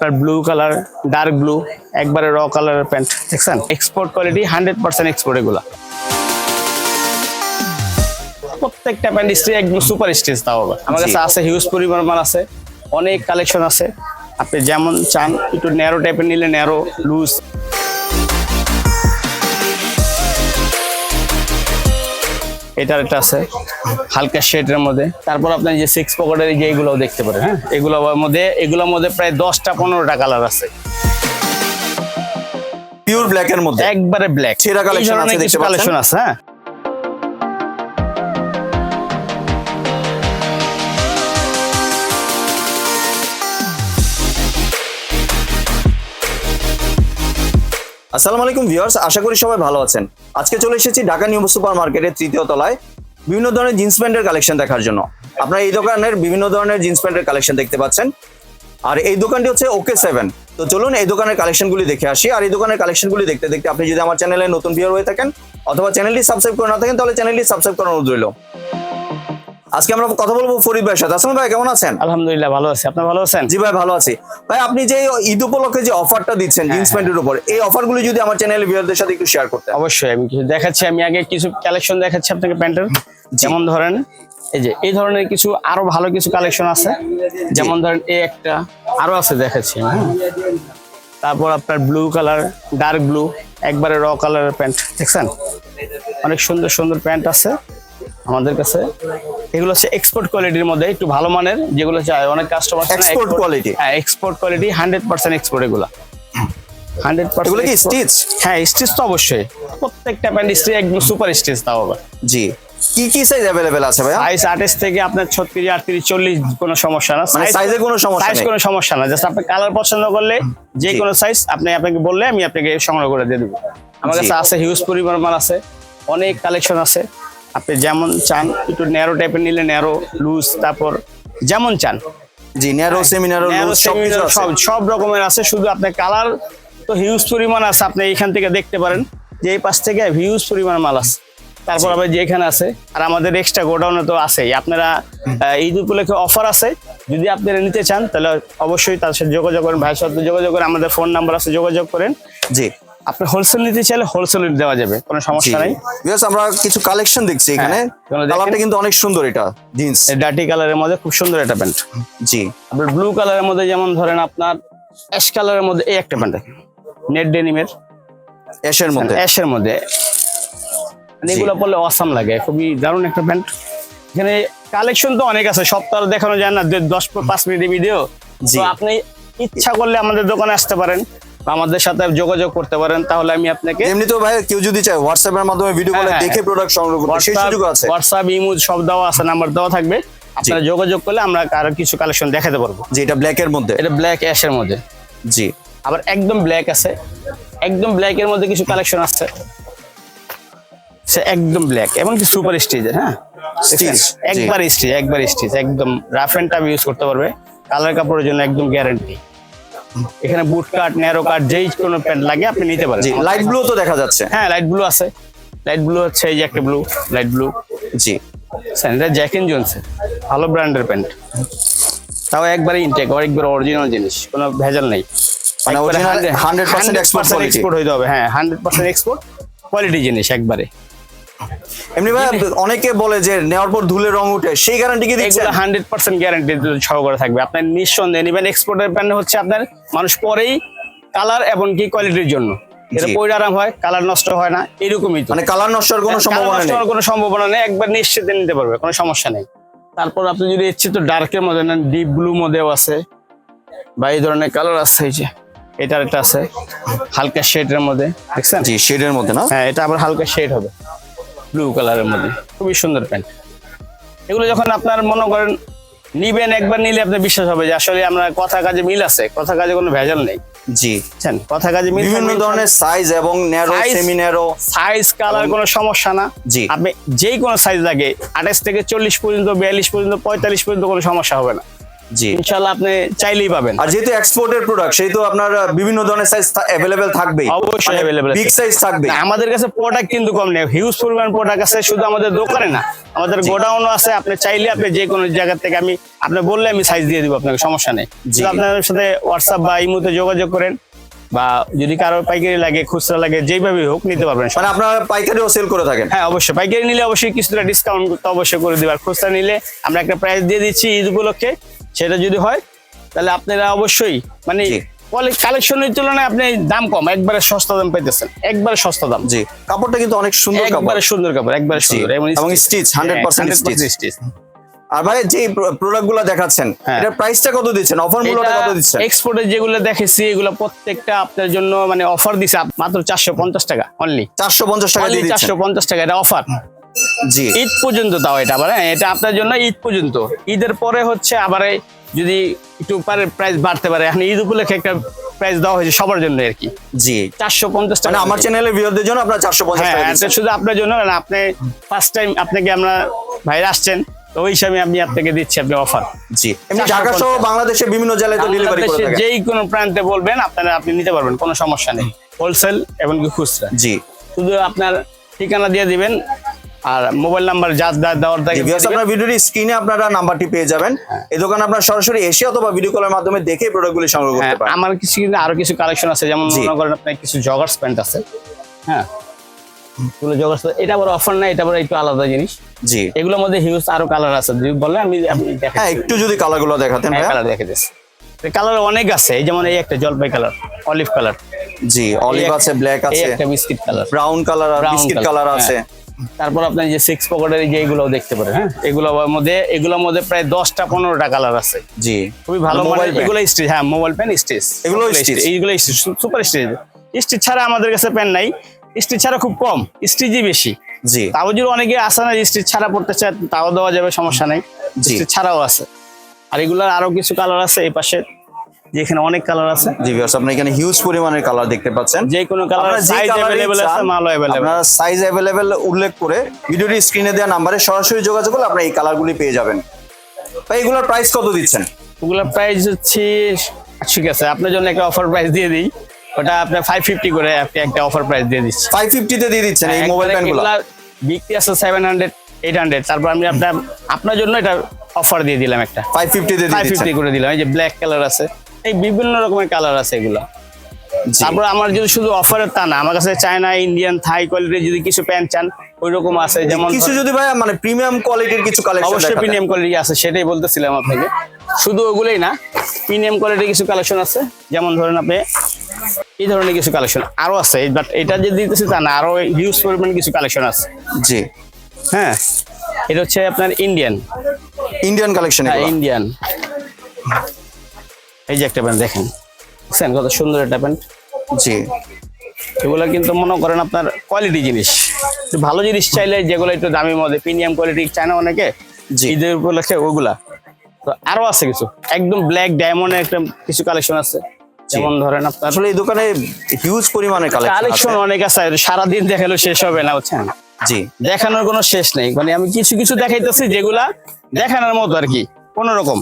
তার blue colour dark blue একবারে র কালারের প্যান্ট দেখছেন? Export quality hundred percent export এগুলা। প্রত্যেকটা প্যান্ট স্টিচ একদম সুপার স্টিচ তাও আবার। আমার। কাছে আছে হিউজ পরিমাণ মাল আছে অনেক কালেকশন আছে। আপনি যেমন চান একটু ন্যারো টাইপের নিলে ন্যারো লুজ এটার একটা আছে। হালকা শেডের মধ্যে। তারপর আপনার যে সিক্স পকেটের যে এগুলো দেখতে পারেন হ্যাঁ? এগুলোর মধ্যে এগুলোর মধ্যে প্রায় দশটা পনেরোটা কালার আছে। পিওর ব্ল্যাক এর মধ্যে? একবারে ব্ল্যাক সেরা collection আছে দেখতে পাচ্ছেন? কালেকশন আছে হ্যাঁ? আসসালামু আলাইকুম ভিউয়ার্স আশা করি সবাই ভালো আছেন। আজকে চলে এসেছি ঢাকা নিউ সুপার মার্কেটের তৃতীয় তলায়। বিভিন্ন ধরনের জিন্স প্যান্টের কালেকশন দেখার জন্য। আপনারা এই দোকানের বিভিন্ন ধরনের জিন্স প্যান্টের কালেকশন দেখতে পাচ্ছেন। আর এই দোকানটি হচ্ছে ওকে সেভেন তো চলুন এই দোকানের কালেকশনগুলি দেখে আসি। আর এই দোকানের কালেকশনগুলি দেখতে দেখতে আপনি যদি আমার চ্যানেলে নতুন ভিউর হয়ে থাকেন, অথবা চ্যানেলটি সাবস্ক্রাইব করে না থাকেন, তাহলে চ্যানেলটি সাবস্ক্রাইব অনুরোধ রইল। আজকে আমরা কথা বলব ফরিদ ভাইয়ের সাথে। আসসালাম ভাই কেমন আছেন? আলহামদুলিল্লাহ ভালো আছে। আপনি ভালো আছেন? জি ভাই ভালো আছি। ভাই আপনি যে ঈদ উপলক্ষে যে অফারটা দিচ্ছেন জিন্স প্যান্টের উপর এই অফারগুলি যদি আমার চ্যানেলে ভিউয়ারদের সাথে একটু শেয়ার করতে অবশ্যই আমি কিছু দেখাচ্ছি। আমি আগে কিছু কালেকশন দেখাচ্ছি আপনাকে প্যান্টের। যেমন ধরেন এই যে এই ধরনের কিছু আরও ভালো কিছু কালেকশন আছে। যেমন ধরেন এই একটা আরও আছে দেখাচ্ছি হ্যাঁ। তারপর আপনার ব্লু কালার ডার্ক ব্লু একবারে র কালারের প্যান্ট দেখছেন? অনেক সুন্দর সুন্দর প্যান্ট আছে। আমাদের কাছে। এগুলো হচ্ছে এক্সপোর্ট কোয়ালিটির মধ্যে একটু ভালো মানের যেগুলো চায় অনেক কাস্টমার Export quality? হ্যাঁ export quality hundred percent export এগুলো। হান্ড্রেড কি স্টিচ হ্যাঁ স্টিচ তো অবশ্যই। প্রত্যেকটা প্যান্ট স্টিচ একদম সুপার স্টিচ তাও আবার। জি। কি কি সাইজ অ্যাভেলেবেল আছে ভাইয়া? সাইজ আঠাশ থেকে আপনার ছত্রিশ আটত্রিশ চল্লিশ কোনো সমস্যা না। মানে এর কোনো সমস্যা সাইজ কোনো সমস্যা না। জাস্ট আপনি কালার পছন্দ করলে যে কোনো সাইজ আপনি আপনাকে বললে আমি আপনাকে সংগ্রহ করে দিয়ে দেবো। আমার কাছে আছে হিউজ পরিমাণ মাল আছে। অনেক কালেকশন আছে। আপনি যেমন চান একটু ন্যারো টাইপের নিলে ন্যারো লুজ তারপর যেমন চান। জি ন্যারো সেমি ন্যারো ন্যারো সব সব রকমের আছে শুধু আপনার কালার তো হিউজ পরিমাণ আছে আপনি এখান থেকে দেখতে পারেন যে এই পাশ থেকে হিউজ পরিমাণ মাল আছে। তারপর আবার যে এখানে আছে আর আমাদের এক্সট্রা গোডাউনে তো আছেই। আপনারা ঈদ উপলক্ষে অফার আছে যদি আপনারা নিতে চান তাহলে অবশ্যই তার সাথে যোগাযোগ করেন ভাইয়ের সাথে যোগাযোগ করেন আমাদের ফোন নাম্বার আছে যোগাযোগ করেন। জি। আপনি হোলসেল নিতে চাইলে হোলসেল দেওয়া যাবে কোনো সমস্যা নাই। Viewers, আমরা কিছু কালেকশন দেখছি এখানে। এগুলো কালারটা কিন্তু অনেক সুন্দর এটা জিন্স ডাটি কালারের মধ্যে খুব সুন্দর একটা প্যান্ট। জি। আপনার ব্লু কালারের মধ্যে যেমন ধরেন আপনার অ্যাশ কালারের মধ্যে এই একটা প্যান্ট দেখেন। নেট ডেনিমের অ্যাশের মধ্যে। অ্যাশের মধ্যে। মানে এগুলো পরলে অসাম লাগে খুবই দারুণ একটা প্যান্ট। এখানে কালেকশন তো অনেক আছে সব তো দেখানো যায় না দশ পাঁচ মিনিটের ভিডিও। আপনি ইচ্ছা করলে আমাদের দোকানে আসতে পারেন। আমাদের সাথে যোগাযোগ করতে পারেন তাহলে আমি আপনাকে এমনি তো ভাই কেউ যদি চায় হোয়াটসঅ্যাপের মাধ্যমে ভিডিও কলে হ্যাঁ, দেখে প্রোডাক্ট সংগ্রহ করতে সেই সুযোগ আছে। হোয়াটসঅ্যাপ ইমুজ সব দেওয়া আছে নাম্বার দেওয়া থাকবে। আপনারা যোগাযোগ করলে আমরা আরও কিছু কালেকশন দেখাতে পারব। যে এটা ব্ল্যাক এর মধ্যে। এটা ব্ল্যাক অ্যাশের মধ্যে। জি। আবার একদম ব্ল্যাক আছে। একদম ব্ল্যাক এর মধ্যে কিছু কালেকশন আছে। সে একদম ব্ল্যাক এমনকি সুপার স্টিচ হ্যাঁ? Stitch, একবার স্টিচ একবার স্টিচ একদম রাফ এন্ড টাফ ইউজ করতে পারবে। কালার কাপড়ের জন্য একদম গ্যারান্টি এখানে বুট কাট ন্যারো কাট যেই কোনো প্যান্ট লাগে আপনি নিতে পারেন। লাইট ব্লু তো দেখা যাচ্ছে। হ্যাঁ লাইট ব্লু আছে। লাইট ব্লু হচ্ছে এই যে একটা ব্লু লাইট ব্লু জি। স্যানিটার জ্যাক এন্ড জোনসের ভালো ব্র্যান্ডের প্যান্ট তাও একবারে ইনটেক একবার অরিজিনাল জিনিস কোনো ভেজাল নেই। মানে original 100% এক্সপোর্ট হইতে হবে হ্যাঁ হান্ড্রেড পার্সেন্ট এক্সপোর্ট কোয়ালিটি জিনিস একবারে। এমনি ভাই অনেকে বলে যে নেওয়ার পর ধুলে রং উঠে সেই গ্যারান্টি কি দিচ্ছেন? এগুলো হান্ড্রেড পার্সেন্ট গ্যারান্টি সহকারে থাকবে। আপনার নিঃসন্দেহে নেবেন। এক্সপোর্টের প্যান্ট হচ্ছে আপনার মানুষ পরেই কালার এবং কি কোয়ালিটির জন্য। এটা পরে আরাম হয় কালার নষ্ট হয় না এরকমই তো। মানে কালার কোনো সম্ভাবনা নষ্ট নেই। হওয়ার কোনো সম্ভাবনা নেই একবার নিশ্চিত নিতে পারবে কোনো সমস্যা নেই। তারপর আপনি যদি ইচ্ছে তো ডার্কের মধ্যে নেন ডিপ ব্লু মধ্যেও আছে বা এই ধরনের কালার আছে এই যে এটার একটা আছে হালকা শেডের মধ্যে দেখছেন? জি শেডের মধ্যে না? হ্যাঁ এটা আবার হালকা শেড হবে। ব্লু কালারের মধ্যে। খুবই সুন্দর প্যান্ট। এগুলো যখন আপনার মনে করেন নিবেন একবার নিলে আপনার বিশ্বাস হবে যে আসলে আমরা কথা কাজে মিল আছে কথা কাজে কোনো ভেজাল নেই। জি। কথা কাজে মিল বিভিন্ন ধরনের সাইজ এবং narrow semi narrow size colour কোনো সমস্যা না। জি। আপনি যেই কোনো সাইজ লাগে আঠাশ থেকে চল্লিশ পর্যন্ত বিয়াল্লিশ পর্যন্ত পঁয়তাল্লিশ পর্যন্ত কোনো সমস্যা হবে না। জি। ইনশাল্লাহ আপনি চাইলেই পাবেন। আর যেহেতু এক্সপোর্টের প্রোডাক্ট সেহেতু আপনার বিভিন্ন ধরনের সাইজ অ্যাভেলেবেল অবশ্যই বিগ সাইজ থাকবে আমাদের কাছে প্রোডাক্ট কিন্তু কম নেই। হিউজ পরিমাণ প্রোডাক্ট আছে শুধু আমাদের দোকানে না। আমাদের গোডাউনও আছে আপনি চাইলে আপনি যে কোনো জায়গা থেকে আমি আপনি বললে আমি সাইজ দিয়ে দিব আপনাকে সমস্যা নেই। আপনার সাথে হোয়াটসঅ্যাপ বা ইমোতে যোগাযোগ করেন বা যদি কারও পাইকারি লাগে খুচরা লাগে যেইভাবে হোক নিতে পারবেন। মানে আপনারা পাইকারিও সেল করে থাকেন? হ্যাঁ অবশ্যই। পাইকারি নিলে অবশ্যই কিছুটা ডিসকাউন্ট তো অবশ্যই করে দিবে আর খুচরা নিলে আমরা একটা প্রাইস দিয়ে দিচ্ছি ঈদ উপলক্ষে। সেটা যদি হয় তাহলে আপনারা অবশ্যই মানে কালেকশনের তুলনায় আপনি দাম কম একবারে সস্তা দাম পাইতেছেন একবারে সস্তা দাম। জি কাপড়টা কিন্তু অনেক সুন্দর কাপড়। একবারে সুন্দর কাপড় একবারে সুন্দর এবং stitch, 100% stitch। আর ভাই যে প্রোডাক্টগুলো দেখাচ্ছেন হ্যাঁ। এটার প্রাইসটা কত দিচ্ছেন? অফার মূল্যটা কত দিচ্ছেন? এক্সপোর্টের যেগুলো দেখেছি এগুলো প্রত্যেকটা আপনার জন্য মানে অফার দিছে মাত্র চারশো পঞ্চাশ টাকা অনলি চারশো পঞ্চাশ টাকা দিয়ে দিচ্ছেন। চারশো পঞ্চাশ টাকা এটা অফার জি। ঈদ পর্যন্ত তাও এটা আবার হ্যাঁ এটা আপনার জন্য ঈদ পর্যন্ত। ঈদের পরে হচ্ছে আবার যদি একটু পারে প্রাইস বাড়তে পারে এখন ঈদ উপলক্ষে একটা প্রাইস দেওয়া হয়েছে সবার জন্য আর কি। জি। চারশো পঞ্চাশ মানে টাকা আমার চ্যানেলের ভিউয়ারদের জন্য আপনার চারশো পঞ্চাশ হ্যাঁ এটা শুধু আপনার জন্য না আপনি ফার্স্ট টাইম আপনাকে আমরা ভাইরা আসছেন তো ওই হিসাবে আমি আপনাকে দিচ্ছি আপনি অফার জি। এমনি ঢাকা সহ বাংলাদেশের বিভিন্ন জেলায় তো ডেলিভারি করে থাকেন। যেই কোনো প্রান্তে বলবেন আপনারা আপনি নিতে পারবেন কোনো সমস্যা নেই। হোলসেল এবং খুচরা। জি। শুধু আপনার ঠিকানা দিয়ে দিবেন আর মোবাইল নাম্বার যা দেওয়ার থাকে আপনার ভিডিওর স্ক্রিনে আপনারা নাম্বারটি পেয়ে যাবেন। এই দোকানে আপনার সরাসরি এসে অথবা ভিডিও কলের মাধ্যমে দেখে প্রোডাক্টগুলি সংগ্রহ হ্যাঁ, করতে পারেন। আমার কিছু কিন্তু আরও কিছু কালেকশন আছে যেমন। মনে করেন আপনার কিছু জগার্স প্যান্ট আছে হ্যাঁ। এগুলো জগার্স এটা আবার অফার না এটা আবার একটু আলাদা জিনিস। জি। এগুলোর মধ্যে হিউজ আরও কালার আছে যদি বলে আমি আপনি হ্যাঁ একটু যদি কালারগুলো দেখাতেন। কালার দেখে দিচ্ছি কালার অনেক আছে যেমন এই একটা জলপাই কালার অলিভ কালার জি অলিভ আছে ব্ল্যাক আছে একটা বিস্কিট কালার ব্রাউন কালার আর বিস্কিট কালার হ্যাঁ। আছে। তারপর আপনার যে সিক্স পকেটের যে এগুলো দেখতে পারেন হ্যাঁ? এগুলোর মধ্যে এগুলোর মধ্যে প্রায় দশটা পনেরোটা কালার আছে। জি। খুবই ভালো মোবাইল এগুলো স্টিচ হ্যাঁ মোবাইল পেন স্টিচ এগুলো stitch? এইগুলো স্টিচ সুপার স্টিচ স্টিচ ছাড়া আমাদের কাছে পেন নাই। স্টিচ ছাড়া খুব কম স্টিচই বেশি। জি। তাও যদি অনেকে আসে না স্টিচ ছাড়া পড়তে চায় তাও দেওয়া যাবে সমস্যা নেই। স্টিচ ছাড়াও আছে। আর এগুলোর আরও কিছু কালার আছে এই পাশে। যেখানে অনেক কালার আছে। জি ভিউয়ার্স আপনি এখানে হিউজ পরিমাণের কালার দেখতে পাচ্ছেন। যে কোনো কালার সাইজ colour-ই আছে মালও অ্যাভেলেবেল আপনারা সাইজ অ্যাভেলেবেল উল্লেখ করে ভিডিওটি স্ক্রিনে দেওয়া নাম্বারে সরাসরি যোগাযোগ করলে আপনারা এই কালারগুলি পেয়ে যাবেন। ভাই এগুলোর প্রাইস কত দিচ্ছেন? ওগুলোর প্রাইস হচ্ছে ঠিক আছে আপনার জন্য একটা অফার প্রাইস দিয়ে দিই। ওটা আপনার ফাইভ ফিফটি করে আপনি একটা অফার প্রাইস দিয়ে দিচ্ছি ফাইভ ফিফটিতে দিয়ে দিচ্ছেন এই মোবাইল প্যানগুলো এগুলা বিক্রি আছে সেভেন হান্ড্রেড এইট হান্ড্রেড তারপর আমি আপনার আপনার জন্য এটা অফার দিয়ে দিলাম একটা। ফাইভ ফিফটিতে দিয়ে ফাইভ দিচ্ছেন। ফিফটি করে দিলাম এই যে ব্ল্যাক কালার আছে। এই বিভিন্ন রকমের কালার আছে এগুলো। তারপর আমার যদি শুধু অফারের তা না আমার কাছে চায়না ইন্ডিয়ান থাই কোয়ালিটির যদি কিছু প্যান্ট চান ওই রকম আছে। যেমন কিছু যদি ভাই মানে প্রিমিয়াম কোয়ালিটির কিছু কালেকশন অবশ্যই প্রিমিয়াম কোয়ালিটি আছে সেটাই বলতেছিলাম আপনাকে। শুধু ওগুলোই না প্রিমিয়াম কোয়ালিটির কিছু কালেকশন আছে। যেমন ধরেন আপনি এই ধরনের কিছু কালেকশন আরও আছে বাট এটা যে দিতেছি তা না আরও হিউজ পরিমাণ কিছু কালেকশন আছে। জি। হ্যাঁ। এটা হচ্ছে আপনার ইন্ডিয়ান ইন্ডিয়ান কালেকশন ইন্ডিয়ান এই যে একটা প্যান্ট দেখেন। বুঝছেন কত সুন্দর একটা প্যান্ট? জি। এগুলো কিন্তু মনে করেন আপনার কোয়ালিটি জিনিস। ভালো জিনিস চাইলে যেগুলো একটু দামি মধ্যে প্রিমিয়াম কোয়ালিটি চায় না অনেকে জি। ঈদের উপলক্ষে ওগুলা। তো আরও আছে কিছু। একদম ব্ল্যাক ডায়মন্ডের একটা কিছু কালেকশন আছে। যেমন ধরেন আপনার আসলে এই দোকানে হিউজ পরিমাণে কালেকশন কালেকশন অনেক আছে সারাদিন দেখাল শেষ হবে না বুঝছেন? জি। দেখানোর কোনো শেষ নেই। মানে আমি কিছু কিছু দেখাইতেছি যেগুলা দেখানোর মতো আর কি। কোন রকম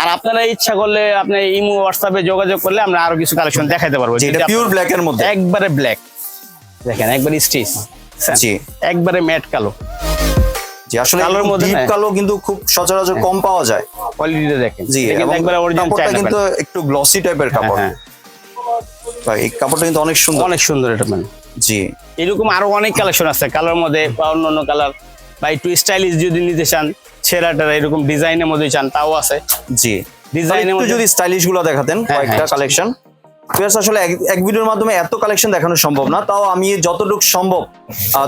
আর আপনারা ইচ্ছা করলে আপনি ইমো হোয়াটসঅ্যাপে যোগাযোগ করলে আমরা আরও কিছু কালেকশন দেখাইতে পারব। যেটা পিওর ব্ল্যাক এর মধ্যে। একবারে ব্ল্যাক দেখেন একবারে স্টিচ জি। একবারে ম্যাট কালো। জি আসলে কালোর মধ্যে ডিপ কালো কিন্তু খুব সচরাচর কম পাওয়া যায়। কোয়ালিটিটা দেখেন। জি একবারে অরিজিনাল কাপড়টা কিন্তু একটু গ্লসি টাইপের কাপড়। হ্যাঁ। ভাই, এই কাপড়টা কিন্তু অনেক সুন্দর। অনেক সুন্দর এটা মানে জি। এরকম আরও অনেক কালেকশন আছে কালার মধ্যে বা অন্য অন্য কালার বা একটু স্টাইলিশ যদি নিতে চান ছেঁড়া টেরা এরকম ডিজাইনের মধ্যে চান তাও আছে। জি। ডিজাইনের একটু মধ্যে যদি স্টাইলিশগুলো দেখাতেন হ্যাঁ, কয়েকটা হ্যাঁ। কালেকশন আসলে এক- ভিডিওর মাধ্যমে এত কালেকশন দেখানো সম্ভব না তাও আমি যতটুকু সম্ভব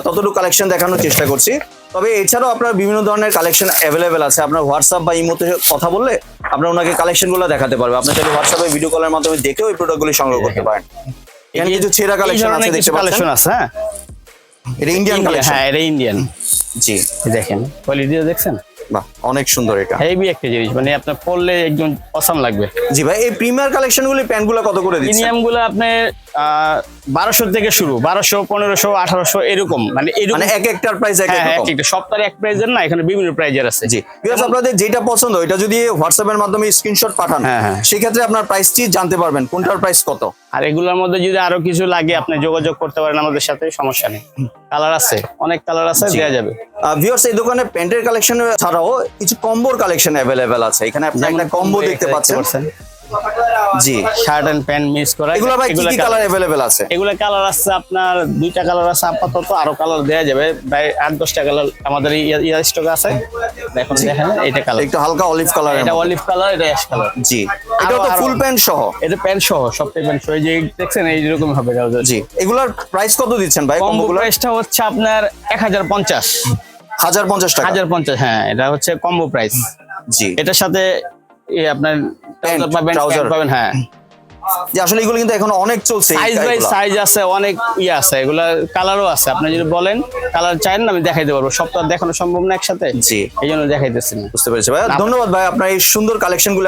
ততটুকু কালেকশন দেখানোর চেষ্টা করছি। তবে এছাড়াও আপনার বিভিন্ন ধরনের কালেকশন অ্যাভেলেবেল আছে। আপনার হোয়াটসঅ্যাপ বা ইমোতে কথা বললে আপনার ওনাকে কালেকশনগুলো দেখাতে পারবে। আপনি চাইলে হোয়াটসঅ্যাপে ভিডিও কলের মাধ্যমে দেখে ওই প্রোডাক্টগুলি সংগ্রহ করতে পারেন। এখানে কিছু ছেঁড়া কালেকশন আছে দেখতে কালেকশন পাচ্ছেন আছে হ্যাঁ। এটা ইন্ডিয়ান কালেকশন হ্যাঁ এটা ইন্ডিয়ান জি। দেখেন। কোয়ালিটি দেখছেন? বাহ অনেক সুন্দর এটা। হেভি একটা জিনিস মানে আপনার পড়লে একদম অসাম লাগবে। জি ভাই এই প্রিমিয়ার কালেকশন গুলি প্যান্টগুলো কত করে দিচ্ছেন? প্রিমিয়ামগুলো আপনি বারোশো থেকে শুরু বারোশো পনেরোশো আঠারোশো এরকম মানে এরকম। মানে এক একটার প্রাইস এক হ্যাঁ হ্যাঁ সপ্তাহে এক প্রাইজের না এখানে বিভিন্ন প্রাইজের আছে। জি বিকজ আপনাদের যেটা পছন্দ এটা যদি হোয়াটসঅ্যাপের মাধ্যমে স্ক্রিনশট পাঠান হ্যাঁ, হ্যাঁ। সেক্ষেত্রে আপনার প্রাইসটি জানতে পারবেন কোনটার প্রাইস কত। আর এগুলোর মধ্যে যদি আরও কিছু লাগে আপনি যোগাযোগ করতে পারেন আমাদের সাথে সমস্যা নেই। কালার আছে অনেক কালার আছে দেওয়া যাবে। ভিউয়ার্স এই দোকানে প্যান্টের কালেকশন ছাড়াও কিছু কম্বোর কালেকশন অ্যাভেলেবেল আছে। এখানে আপনি একটা কম্বো দেখতে পাচ্ছেন। জি শার্ট এন্ড প্যান্ট মিক্স করা এগুলো ভাই কি কি কালার অ্যাভেলেবেল আছে? এগুলো কালার আছে আপনার দুইটা কালার আছে আপাতত আরও কালার দেওয়া যাবে। প্রায় আট দশটা কালার আমাদের ইয়ার স্টক আছে। দেখুন দেখেন এটা কালার একটু হালকা অলিভ কালার এটা অলিভ কালার এটা অ্যাশ কালার জি। এটা তো ফুল প্যান্ট সহ? এটা প্যান্ট সহ সবটাই প্যান্ট সহ। এই যে দেখছেন এইরকম হবে জি। এগুলার প্রাইস কত দিচ্ছেন ভাই কম্বো প্রাইসটা হচ্ছে আপনার এক হাজার পঞ্চাশ। হাজার পঞ্চাশ টাকা। হাজার পঞ্চাশ হ্যাঁ এটা হচ্ছে কম্বো প্রাইস জি। এটার সাথে আপনার trouser পাবেন হ্যাঁ। যে আসলে এগুলো কিন্তু এখন অনেক চলছে সাইজ বাই সাইজ আছে অনেক ইয়ে আছে এগুলা কালারও আছে। আপনি যদি বলেন কালার চাইন না আমি দেখাইতে পারব। সব তো দেখানো সম্ভব না একসাথে? জি। এই জন্য দেখাইতেছি না। বুঝতে পেরেছি ভাই ধন্যবাদ ভাই আপনার এই সুন্দর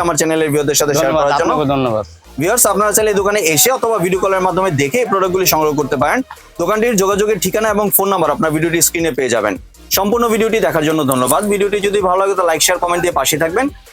আমার চ্যানেলের ভিউদের সাথে শেয়ার করার জন্য। ধন্যবাদ। ভিউয়ার্স আপনারা চাইলে দোকানে এসে অথবা ভিডিও কলের মাধ্যমে দেখে এই প্রোডাক্টগুলি সংগ্রহ করতে পারেন। দোকানটির যোগাযোগের ঠিকানা এবং ফোন নাম্বার আপনার ভিডিওটি স্ক্রিনে পেয়ে যাবেন। সম্পূর্ণ ভিডিওটি দেখার জন্য ধন্যবাদ। ভিডিওটি যদি ভালো লাগে তো লাইক শেয়ার কমেন্ট দিয়ে পাশে থাকবেন।